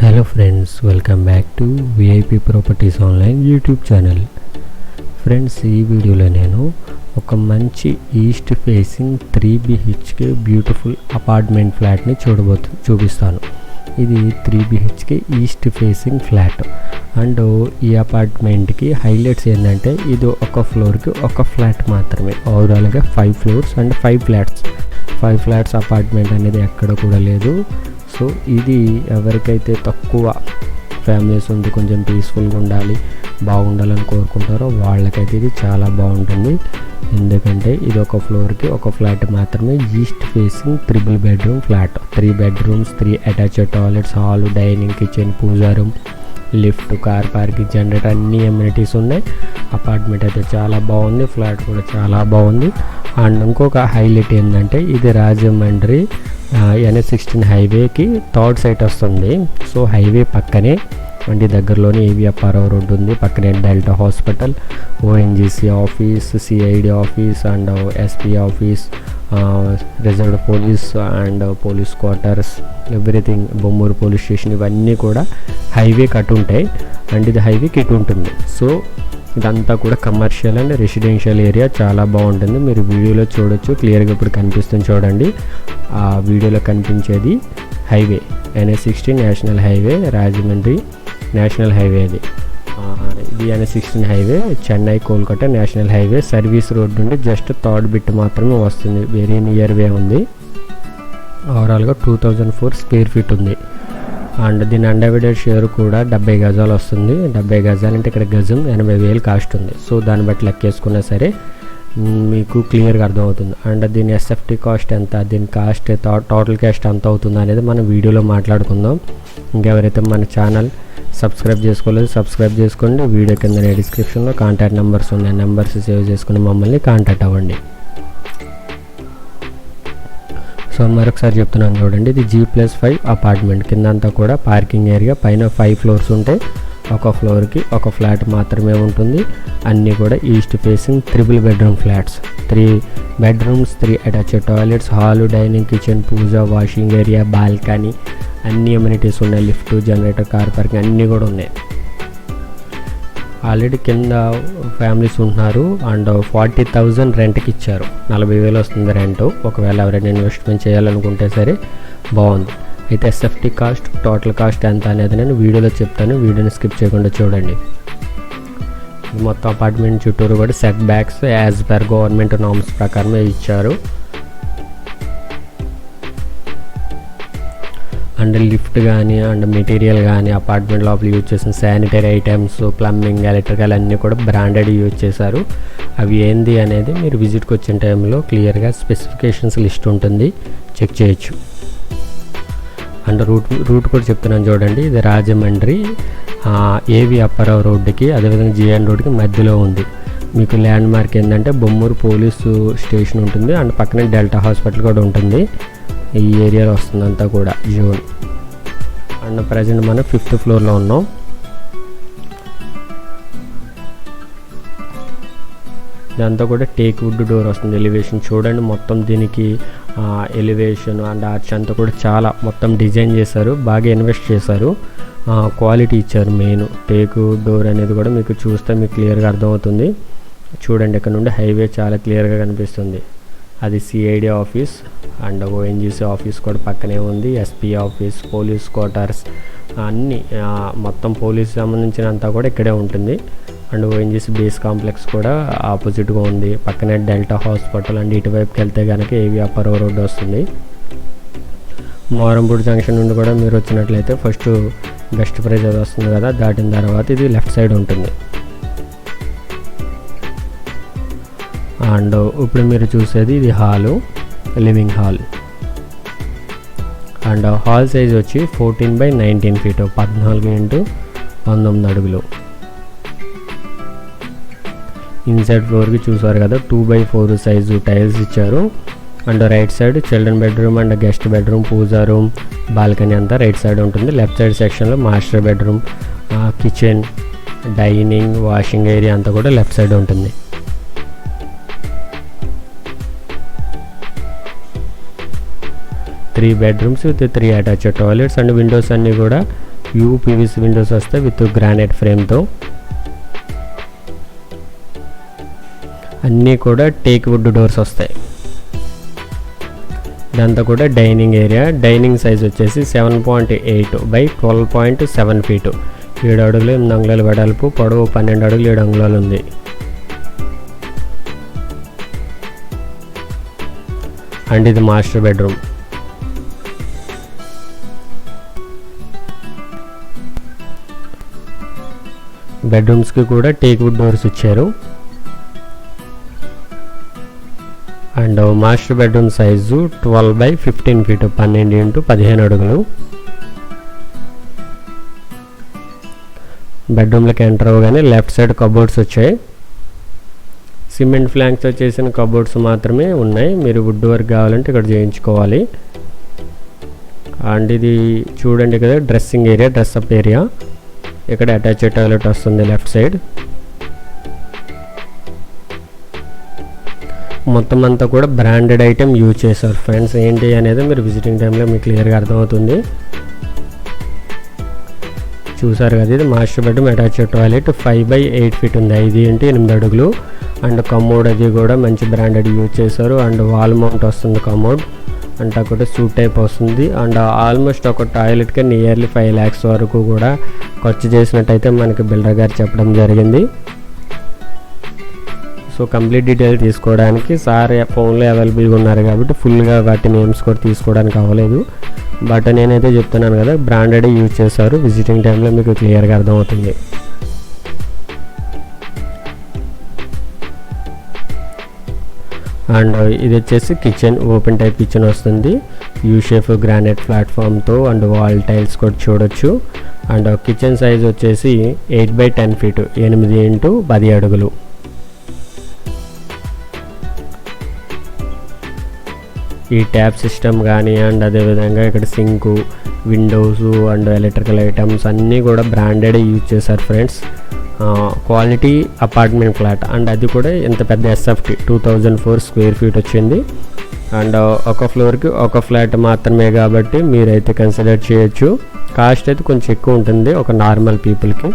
Hello friends welcome back to VIP properties online YouTube channel friends ఈ వీడియోలో నేను ఒక మంచి east facing three BHK beautiful apartment ఫ్లాట్ని చూడబోతు చూపిస్తాను. ఇది three BHK east facing flat and ఈ అపార్ట్మెంట్కి హైలైట్స్ ఏంటంటే ఇది ఒక ఫ్లోర్కి ఒక ఫ్లాట్ మాత్రమే. ఓవరాల్గా five floors and five flats five flats apartment అనేది ఎక్కడ కూడా లేదు. సో ఇది ఎవరికైతే తక్కువ ఫ్యామిలీస్ ఉంది కొంచెం పీస్ఫుల్గా ఉండాలి బాగుండాలని కోరుకుంటారో వాళ్ళకైతే ఇది చాలా బాగుంటుంది. ఎందుకంటే ఇది ఒక ఫ్లోర్కి ఒక ఫ్లాట్ మాత్రమే east facing triple bedroom flat three bedrooms three attached toilets hall dining kitchen puja room lift car parking generator అన్ని ఎమ్యూనిటీస్ ఉన్నాయి. అపార్ట్మెంట్ అయితే చాలా బాగుంది. ఫ్లాట్ కూడా చాలా బాగుంది. అండ్ ఇంకొక హైలైట్ ఏంటంటే ఇది రాజమండ్రి ఎన్ఎస్ సిక్స్టీన్ హైవేకి థర్డ్ సైట్ వస్తుంది. సో హైవే పక్కనే వంటి దగ్గరలోనే ఏవిఎఫ్ఆర్ఓ రోడ్ ఉంది పక్కనే Delta hospital ONGC office CID office and SP office reserved police and police quarters everything Bommuru police station ఇవన్నీ కూడా హైవే కట్ ఉంటాయి. అండ్ ఇది హైవేకి ఇటు ఉంటుంది. సో ఇదంతా కూడా కమర్షియల్ అండ్ రెసిడెన్షియల్ ఏరియా చాలా బాగుంటుంది. మీరు వీడియోలో చూడొచ్చు క్లియర్గా ఇప్పుడు కనిపిస్తుంది చూడండి. ఆ వీడియోలో కనిపించేది highway N S sixteen national highway Rajahmundry national highway అది. ఇది sixteen highway Chennai Kolkata national highway service road నుండి జస్ట్ థర్డ్ బిట్ మాత్రమే వస్తుంది. వెరీ నియర్ వే ఉంది. ఓవరాల్గా two thousand four square feet ఉంది. అండ్ దీని అండర్విడెడ్ షేర్ కూడా డెబ్బై గజాలు వస్తుంది. డెబ్బై గజాలు అంటే ఇక్కడ గజం ఎనభై వేలు కాస్ట్ ఉంది. సో దాన్ని బట్టి లెక్కేసుకున్నా సరే మీకు క్లియర్గా అర్థమవుతుంది. అండ్ దీని ఎస్ఎఫ్టీ కాస్ట్ ఎంత? దీని కాస్ట్ టోటల్ కాస్ట్ ఎంత అవుతుంది అనేది మనం వీడియోలో మాట్లాడుకుందాం. ఇంకెవరైతే మన ఛానల్ సబ్స్క్రైబ్ చేసుకోలేదు సబ్స్క్రైబ్ చేసుకోండి. వీడియో కింద డిస్క్రిప్షన్లో కాంటాక్ట్ నెంబర్స్ ఉన్నాయి. నెంబర్స్ సేవ్ చేసుకుని మమ్మల్ని కాంటాక్ట్ అవ్వండి. సో మరొకసారి చెప్తున్నాను చూడండి. ఇది జీ ప్లస్ ఫైవ్ అపార్ట్మెంట్ కింద అంతా కూడా పార్కింగ్ ఏరియా పైన ఫైవ్ ఫ్లోర్స్ ఉంటాయి ఒక ఫ్లోర్కి ఒక ఫ్లాట్ మాత్రమే ఉంటుంది. అన్నీ కూడా east facing triple bedroom flats three bedrooms three attached toilets hall dining kitchen puja washing area balcony అన్ని అమ్యూనిటీస్ ఉన్నాయి. లిఫ్ట్ జనరేటర్ కార్ పార్కింగ్ అన్నీ కూడా ఉన్నాయి. ఆల్రెడీ కింద ఫ్యామిలీస్ ఉంటున్నారు. అండ్ ఫార్టీ థౌజండ్ రెంట్కి ఇచ్చారు. నలభై వేలు వస్తుంది రెంట్ ఒకవేళ ఎవరైనా ఇన్వెస్ట్మెంట్ చేయాలనుకుంటే సరే బాగుంది. అయితే ఎస్ఎఫ్టీ కాస్ట్ టోటల్ కాస్ట్ ఎంత అనేది నేను వీడియోలో చెప్తాను. వీడియోని స్కిప్ చేయకుండా చూడండి. మొత్తం అపార్ట్మెంట్ చుట్టూరు కూడా setbacks as per government norms ప్రకారమే ఇచ్చారు. అండ్ లిఫ్ట్ కానీ అండ్ మెటీరియల్ కానీ అపార్ట్మెంట్ లోపల యూజ్ చేసిన శానిటరీ ఐటమ్స్ ప్లంబింగ్ ఎలక్ట్రికల్ అన్నీ కూడా బ్రాండెడ్ యూజ్ చేశారు. అవి ఏంది అనేది మీరు విజిట్కి వచ్చిన టైంలో క్లియర్గా స్పెసిఫికేషన్స్ లిస్ట్ ఉంటుంది. చెక్ చేయొచ్చు. అండ్ రూట్ రూట్ కూడా చెప్తున్నాను చూడండి. ఇది రాజమండ్రి ఏవి అప్పారావు రోడ్డుకి అదేవిధంగా జిఎన్ రోడ్డుకి మధ్యలో ఉంది. మీకు ల్యాండ్ మార్క్ ఏంటంటే బొమ్మూరు పోలీసు స్టేషన్ ఉంటుంది. అండ్ పక్కనే డెల్టా హాస్పిటల్ కూడా ఉంటుంది. ఈ ఏరియాలో వస్తుంది అంతా కూడా జోన్. అండ్ ప్రజెంట్ మనం ఫిఫ్త్ ఫ్లోర్లో ఉన్నాం. ఇదంతా కూడా టేక్ వుడ్ డోర్ వస్తుంది ఎలివేషన్. చూడండి మొత్తం దీనికి ఎలివేషన్ అండ్ ఆర్చ్ అంతా కూడా చాలా మొత్తం డిజైన్ చేశారు బాగా ఇన్వెస్ట్ చేశారు. క్వాలిటీ ఇచ్చారు మెయిన్. టేక్ డోర్ అనేది కూడా మీకు చూస్తే మీకు క్లియర్గా అర్థమవుతుంది. చూడండి ఇక్కడ నుండి హైవే చాలా క్లియర్గా కనిపిస్తుంది. అది CID office and ONGC office కూడా పక్కనే ఉంది ఎస్పీ ఆఫీస్ పోలీస్ క్వార్టర్స్ అన్నీ మొత్తం పోలీస్ సంబంధించినంతా కూడా ఇక్కడే ఉంటుంది. అండ్ ఓఎన్జీసీ బేస్ కాంప్లెక్స్ కూడా ఆపోజిట్గా ఉంది. పక్కనే డెల్టా హాస్పిటల్ అండ్ ఇటువైపుకి వెళ్తే కనుక ఏవి అప్పర్ రోడ్ వస్తుంది. మోరంపూడి జంక్షన్ నుండి కూడా మీరు వచ్చినట్లయితే ఫస్ట్ బెస్ట్ ప్రైజ్ అది వస్తుంది కదా. దాటిన తర్వాత ఇది లెఫ్ట్ సైడ్ ఉంటుంది. అండ్ ఇప్పుడు మీరు చూసేది ఇది hall living hall. And hall size వచ్చి ఫోర్టీన్ బై నైన్టీన్ ఫీట్ పద్నాలుగు ఇంటూ పంతొమ్మిది అడుగులు. ఇన్సైడ్ ఫ్లోర్కి చూసారు కదా two by four size tiles ఇచ్చారు. And right side children bedroom and guest bedroom puja room balcony అంతా రైట్ సైడ్ ఉంటుంది. లెఫ్ట్ సైడ్ సెక్షన్లో master bedroom kitchen dining washing area అంతా కూడా లెఫ్ట్ సైడ్ ఉంటుంది. Three bedrooms with three attach toilets and windows అన్నీ కూడా UPVC windows వస్తాయి with granite ఫ్రేమ్తో అన్నీ కూడా టేక్ వుడ్ డోర్స్ వస్తాయి. ఇదంతా కూడా డైనింగ్ ఏరియా డైనింగ్ సైజ్ వచ్చేసి seven point eight by twelve point seven feet ఏడు అడుగులు ఎనిమిది అంగుళాలు వెడల్పు పొడవు పన్నెండు అడుగులు ఏడు అంగుళాలు ఉంది. అండ్ ఇది మాస్టర్ బెడ్రూమ్ బెడ్రూమ్స్కి కూడా టేక్ వుడ్ డోర్స్ ఇచ్చారు. And master bedroom size twelve by fifteen feet పన్నెండు ఇంటూ పదిహేను అడుగులు. బెడ్రూమ్లోకి ఎంటర్ అవ్వగానే లెఫ్ట్ సైడ్ కబోర్డ్స్ వచ్చాయి. సిమెంట్ ఫ్లాంక్స్తో చేసిన కబోర్డ్స్ మాత్రమే ఉన్నాయి. మీరు వుడ్ వర్క్ కావాలంటే ఇక్కడ చేయించుకోవాలి. అండ్ ఇది చూడండి కదా dressing area dress up area. ఇక్కడ అటాచ్ టాయిలెట్ వస్తుంది లెఫ్ట్ సైడ్ మొత్తం అంతా కూడా బ్రాండెడ్ ఐటెం యూజ్ చేశారు. ఫ్రెండ్స్ ఏంటి అనేది మీరు విజిటింగ్ టైంలో మీకు క్లియర్గా అర్థమవుతుంది. చూసారు కదా ఇది master bedroom attach toilet five by eight feet ఉంది. ఐదు ఏంటి ఎనిమిది అడుగులు. అండ్ కమోడ్ అది కూడా మంచి బ్రాండెడ్ యూజ్ చేశారు. అండ్ వాల్ మౌంట్ వస్తుంది కమోడ్ అంటే ఒకటి సూట్ టైప్ వస్తుంది. అండ్ ఆల్మోస్ట్ ఒక టాయిలెట్కి నియర్లీ ఫైవ్ ల్యాక్స్ వరకు కూడా ఖర్చు చేసినట్టయితే మనకి బిల్డర్ గారు చెప్పడం జరిగింది. సో కంప్లీట్ డీటెయిల్ తీసుకోవడానికి సార్ ఫోన్లో అవైలబుల్గా ఉన్నారు కాబట్టి ఫుల్గా వాటి నేమ్స్ కూడా తీసుకోవడానికి అవ్వలేదు. బట్ నేనైతే చెప్తున్నాను కదా బ్రాండెడ్ యూజ్ చేశారు. విజిటింగ్ టైంలో మీకు క్లియర్గా అర్థమవుతుంది. అండ్ ఇది వచ్చేసి కిచెన్ ఓపెన్ టైప్ కిచెన్ వస్తుంది. యూ షేప్ గ్రానైట్ ప్లాట్ఫామ్తో అండ్ వాల్ టైల్స్ కూడా చూడొచ్చు. అండ్ కిచెన్ సైజ్ వచ్చేసి ఎయిట్ బై టెన్ ఫీట్ ఎనిమిది ఇంటూ పది అడుగులు. ఈ ట్యాప్ సిస్టమ్ కానీ అండ్ అదేవిధంగా ఇక్కడ sink windows and electrical items అన్నీ కూడా బ్రాండెడ్ యూజ్ చేశారు friends quality apartment flat and అది కూడా ఎంత పెద్ద SFT two thousand four square feet వచ్చింది. అండ్ ఒక ఫ్లోర్కి ఒక ఫ్లాట్ మాత్రమే కాబట్టి మీరైతే కన్సిడర్ చేయొచ్చు. కాస్ట్ అయితే కొంచెం ఎక్కువ ఉంటుంది ఒక నార్మల్ పీపుల్కి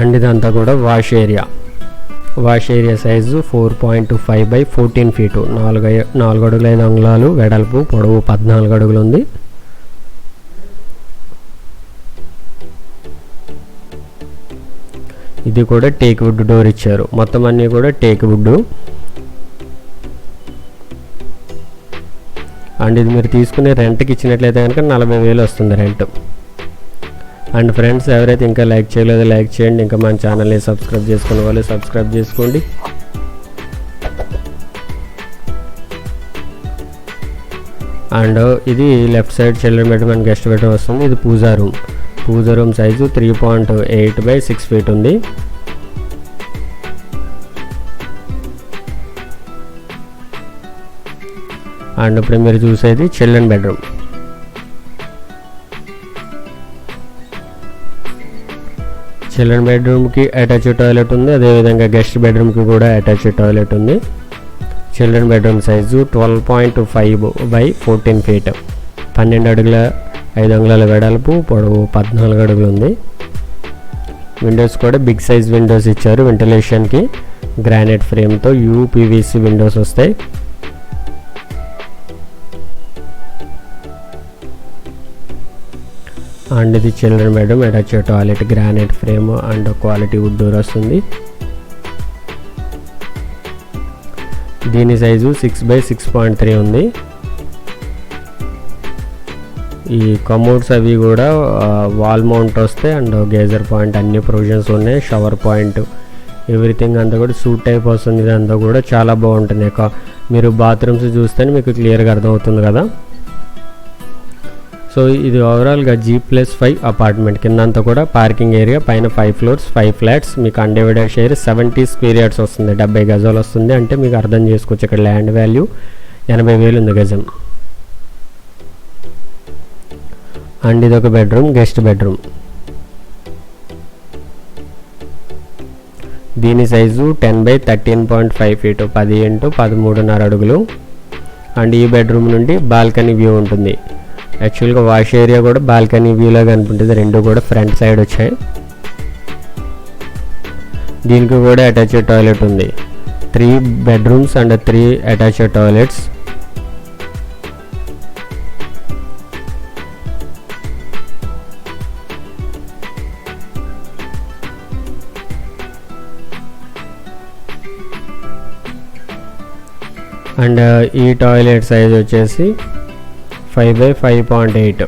అండ్ ఇదంతా కూడా wash area wash area size four point five by fourteen feet నాలుగు నాలుగు అడుగులైన అంగుళాలు వెడల్పు పొడవు పద్నాలుగు అడుగులు ఉంది. ఇది కూడా టేక్ వుడ్ డోర్ ఇచ్చారు. మొత్తం అన్నీ కూడా టేక్ వుడ్. అండ్ ఇది మీరు తీసుకునే రెంట్కి ఇచ్చినట్లయితే కనుక నలభై వేలు వస్తుంది రెంట్ అండ్ ఫ్రెండ్స్ ఎవరైతే ఇంకా లైక్ చేయలేదో లైక్ చేయండి. ఇంకా మన ఛానల్ని సబ్స్క్రైబ్ చేసుకున్న వాళ్ళు సబ్స్క్రైబ్ చేసుకోండి. అండ్ ఇది left side children bedroom and guest bedroom వస్తుంది. ఇది puja room. Puja room size three point eight by six feet ఉంది. అండ్ ఇప్పుడు మీరు చూసేది చిల్డ్రన్ బెడ్రూమ్. చిల్డ్రన్ బెడ్రూమ్కి అటాచ్ టాయిలెట్ ఉంది అదేవిధంగా గెస్ట్ బెడ్రూమ్కి కూడా అటాచ్ టాయిలెట్ ఉంది. Children bedroom size twelve point five by fourteen feet. పన్నెండు అడుగుల ఐదు అంగుళాల వెడల్పు పొడవు పద్నాలుగు అడుగులు ఉంది. విండోస్ కూడా బిగ్ సైజ్ విండోస్ ఇచ్చారు వెంటిలేషన్కి గ్రానైట్ ఫ్రేమ్తో యూపీవీసీ విండోస్ వస్తాయి. అండ్ ఇది children bedroom attach toilet granite frame and quality wood door వస్తుంది. దీని size six by six point three ఉంది. ఈ కమోడ్స్ అవి కూడా వాల్ మౌంట్ వస్తాయి అండ్ గేజర్ పాయింట్ అన్ని ప్రొవిజన్స్ ఉన్నాయి షవర్ పాయింట్ ఎవ్రీథింగ్ అంతా కూడా సూట్ టైప్ వస్తుంది. ఇదంతా కూడా చాలా బాగుంటుంది. మీరు బాత్రూమ్స్ చూస్తే మీకు క్లియర్గా అర్థమవుతుంది కదా? సో ఇది ఓవరాల్గా జీ ప్లస్ ఫైవ్ అపార్ట్మెంట్ కింద అంతా కూడా పార్కింగ్ ఏరియా పైన ఫైవ్ ఫ్లోర్స్ ఫైవ్ ఫ్లాట్స్ మీకు undivided share seventy square yards వస్తుంది. డెబ్బై గజాలు వస్తుంది. అంటే మీకు అర్థం చేసుకోవచ్చు ఇక్కడ ల్యాండ్ వాల్యూ ఎనభై వేలు ఉంది గజం. అండ్ ఇది ఒక బెడ్రూమ్ గెస్ట్ బెడ్రూమ్ దీని size ten by thirteen point five feet పది ఇంటూ పదమూడున్నర అడుగులు. అండ్ ఈ బెడ్రూమ్ నుండి బాల్కనీ వ్యూ ఉంటుంది. యాక్చువల్గా వాష్ ఏరియా కూడా బాల్కనీ వ్యూలో కనిపించింది రెండు కూడా ఫ్రంట్ సైడ్ వచ్చాయి. దీనికి కూడా అటాచ్డ్ టాయిలెట్ ఉంది. Three bedrooms and three attached toilets and ఈ టాయిలెట్ సైజ్ వచ్చేసి five by five point eight.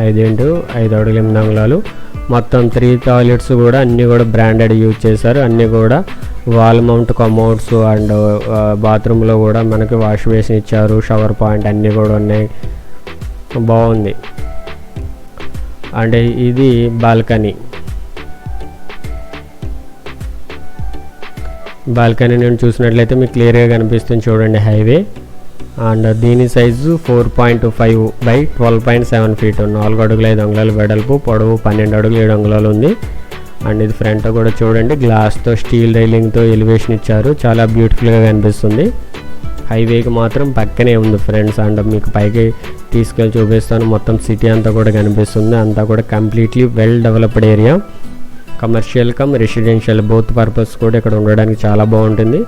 ఐదు ఇంటూ ఐదు అడుగులు ఎనిమిది అంగుళాలు. మొత్తం త్రీ టాయిలెట్స్ కూడా అన్నీ కూడా బ్రాండెడ్ యూజ్ చేశారు. అన్నీ కూడా వాల్ మౌంట్ కమోడ్స్ అండ్ బాత్రూంలో కూడా మనకి వాష్ బేసిన్ ఇచ్చారు. షవర్ పాయింట్ అన్నీ కూడా ఉన్నాయి. బాగుంది. అండ్ ఇది బాల్కనీ. బాల్కనీ నుండి చూసినట్లయితే మీకు క్లియర్గా కనిపిస్తుంది చూడండి హైవే. అండ్ దీని size four point five by twelve point seven feet. నాలుగు అడుగులు ఐదు అంగుళాలు వెడల్పు పొడవు పన్నెండు అడుగులు ఏడు అంగుళాలు ఉంది. అండ్ ఇది ఫ్రంట్ కూడా చూడండి గ్లాస్తో స్టీల్ రైలింగ్తో ఎలివేషన్ ఇచ్చారు. చాలా బ్యూటిఫుల్గా కనిపిస్తుంది. హైవేకి మాత్రం పక్కనే ఉంది ఫ్రెండ్స్ అండ్ మీకు పైకి తీసుకెళ్ళి చూపిస్తాను. మొత్తం సిటీ అంతా కూడా కనిపిస్తుంది. అంతా కూడా completely well developed area commercial cum residential both purpose కూడా ఇక్కడ ఉండడానికి చాలా బాగుంటుంది.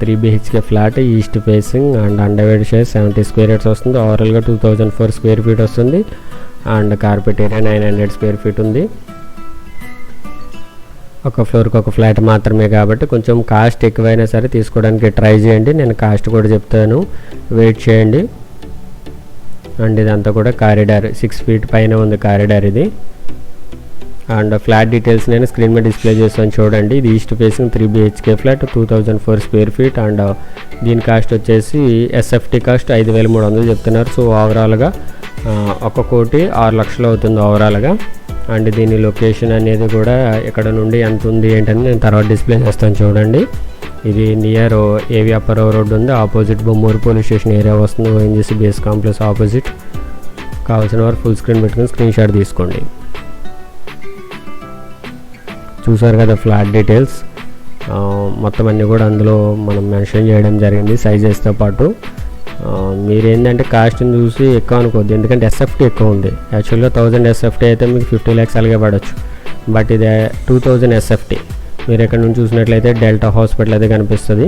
Three BHK flat east facing and undivided share seventy square yards వస్తుంది. ఓవరాల్గా two thousand four square feet వస్తుంది. And carpet area nine hundred square feet ఉంది. ఒక ఫ్లోర్కి ఒక ఫ్లాట్ మాత్రమే కాబట్టి కొంచెం కాస్ట్ ఎక్కువైనా సరే తీసుకోవడానికి ట్రై చేయండి. నేను కాస్ట్ కూడా చెప్తాను. వెయిట్ చేయండి. అండ్ ఇదంతా కూడా కారిడార్ సిక్స్ ఫీట్ పైన ఉంది కారిడార్ ఇది. అండ్ ఫ్లాట్ డీటెయిల్స్ నేను స్క్రీన్ మీద డిస్ప్లే చేస్తాను చూడండి. ఇది east facing three BHK flat two thousand four square feet and దీని కాస్ట్ వచ్చేసి ఎస్ఎఫ్టీ కాస్ట్ ఐదు వేల మూడు వందలు చెప్తున్నారు. సో ఓవరాల్గా ఒక కోటి ఆరు లక్షలు అవుతుంది ఓవరాల్గా. అండ్ దీని లొకేషన్ అనేది కూడా ఇక్కడ నుండి ఎంత ఉంది ఏంటని నేను తర్వాత డిస్ప్లే చేస్తాను చూడండి. ఇది నియర్ ఏవి అప్పర్ రోడ్ ఉంది. Opposite Bommuru police station area వస్తుంది. ONGC base complex opposite. కావాల్సిన వారు ఫుల్ స్క్రీన్ పెట్టుకుని స్క్రీన్ షాట్ తీసుకోండి. చూసారు కదా ఫ్లాట్ డీటెయిల్స్. మొత్తం అన్నీ కూడా అందులో మనం మెన్షన్ చేయడం జరిగింది సైజెస్తో పాటు. మీరేంటంటే కాస్ట్ని చూసి ఎక్కువ అనుకోవద్దు. ఎందుకంటే ఎస్ఎఫ్టీ ఎక్కువ ఉంది. యాక్చువల్గా థౌజండ్ ఎస్ఎఫ్టీ అయితే మీకు ఫిఫ్టీ ల్యాక్స్ అలాగే పడవచ్చు బట్ ఇది టూ థౌజండ్ ఎస్ఎఫ్టీ మీరు ఎక్కడ నుంచి చూసినట్లయితే డెల్టా హాస్పిటల్ అయితే కనిపిస్తుంది.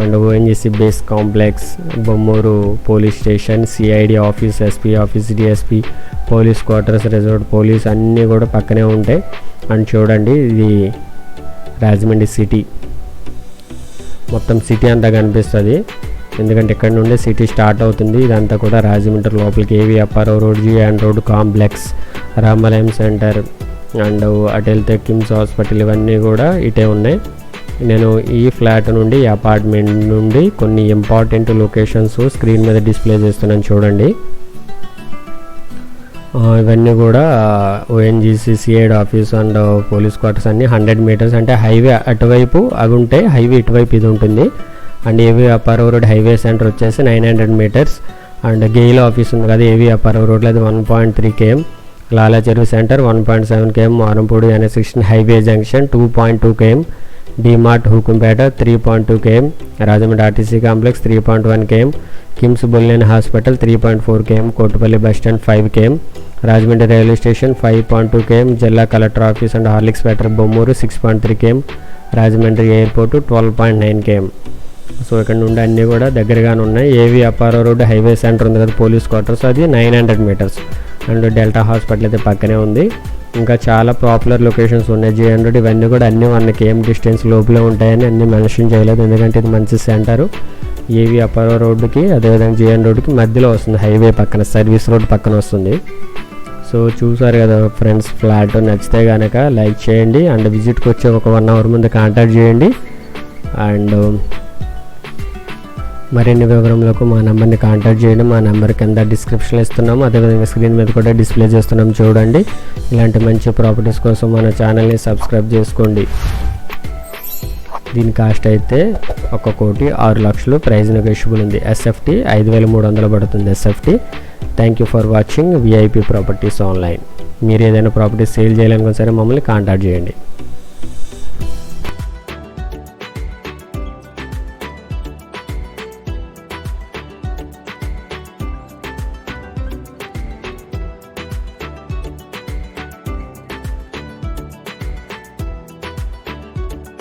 And ONGC base complex Bommuru police station CID office SP office DSP police quarters reserve police అన్నీ కూడా పక్కనే ఉంటాయి అండ్ చూడండి ఇది రాజమండ్రి సిటీ. మొత్తం సిటీ అంతా కనిపిస్తుంది. ఎందుకంటే ఇక్కడ నుండి సిటీ స్టార్ట్ అవుతుంది. ఇదంతా కూడా రాజమండ్రి లోపలికి AV Apparao road G and road complex రామాలయం సెంటర్ అండ్ అటు వెళ్తే కిమ్స్ హాస్పిటల్ ఇవన్నీ కూడా ఇటే ఉన్నాయి. నేను ఈ ఫ్లాట్ నుండి ఈ అపార్ట్మెంట్ నుండి కొన్ని ఇంపార్టెంట్ లొకేషన్స్ స్క్రీన్ మీద డిస్ప్లే చేస్తున్నాను చూడండి. ఇవన్నీ కూడా ONGC CID office and police quarters అన్ని హండ్రెడ్ మీటర్స్. అంటే హైవే అటువైపు అవి ఉంటాయి హైవే ఇటువైపు ఇది ఉంటుంది. And AV Apparao road highway centre వచ్చేసి nine hundred metres. And GAIL office ఉంది కదా ఏవి అప్పారావు రోడ్లో అది one point three KM Lala Cheruvu centre one point seven KM Marampudi అనే sixteen highway junction two point two KM DMart Hukumpeta three point two KM Rajahmundry RTC complex three point one KM KIMS Bollineni hospital three point four KM Kotipalli bus stand five KM Rajahmundry railway station five point two KM జిల్లా collector office and Horlicks factory Bommuru six point three KM Rajahmundry airport twelve point nine KM so ఇక్కడ నుండి అన్నీ కూడా దగ్గరగానే ఉన్నాయి. ఏవి Apparao road highway centre ఉంది కదా పోలీస్ క్వార్టర్స్ అది nine hundred metres and Delta hospital అయితే పక్కనే ఉంది. ఇంకా చాలా పాపులర్ లొకేషన్స్ ఉన్నాయి. జే హండ్రెడ్ ఇవన్నీ కూడా అన్ని వన్ కేఎం డిస్టెన్స్ లోపల ఉంటాయని అన్ని మెన్షన్ చేయలేదు. ఎందుకంటే ఇది మంచి సెంటర్ ఏవి అప్పారావు రోడ్డుకి అదేవిధంగా జిఎన్ రోడ్డుకి మధ్యలో వస్తుంది. హైవే పక్కన సర్వీస్ రోడ్ పక్కన వస్తుంది. సో చూసారు కదా ఫ్రెండ్స్ ఫ్లాట్ నచ్చితే కనుక లైక్ చేయండి. అండ్ విజిట్కి వచ్చి ఒక వన్ అవర్ ముందు కాంటాక్ట్ చేయండి. అండ్ మరిన్ని వివరములకు మా నెంబర్ని కాంటాక్ట్ చేయండి. మా నెంబర్ కింద డిస్క్రిప్షన్లో ఇస్తున్నాము. అదేవిధంగా స్క్రీన్ మీద కూడా డిస్ప్లే చేస్తున్నాం. చూడండి. ఇలాంటి మంచి ప్రాపర్టీస్ కోసం మన ఛానల్ని సబ్స్క్రైబ్ చేసుకోండి. దీని కాస్ట్ అయితే ఒక కోటి ఆరు లక్షలు. ప్రైజ్ నెగోషియబుల్ ఉంది. ఎస్ఎఫ్టీ ఐదు వేల మూడు వందలు పడుతుంది SFT thank you for watching VIP properties online మీరు ఏదైనా ప్రాపర్టీ సేల్ చేయాలనుకున్నా సరే మమ్మల్ని కాంటాక్ట్ చేయండి.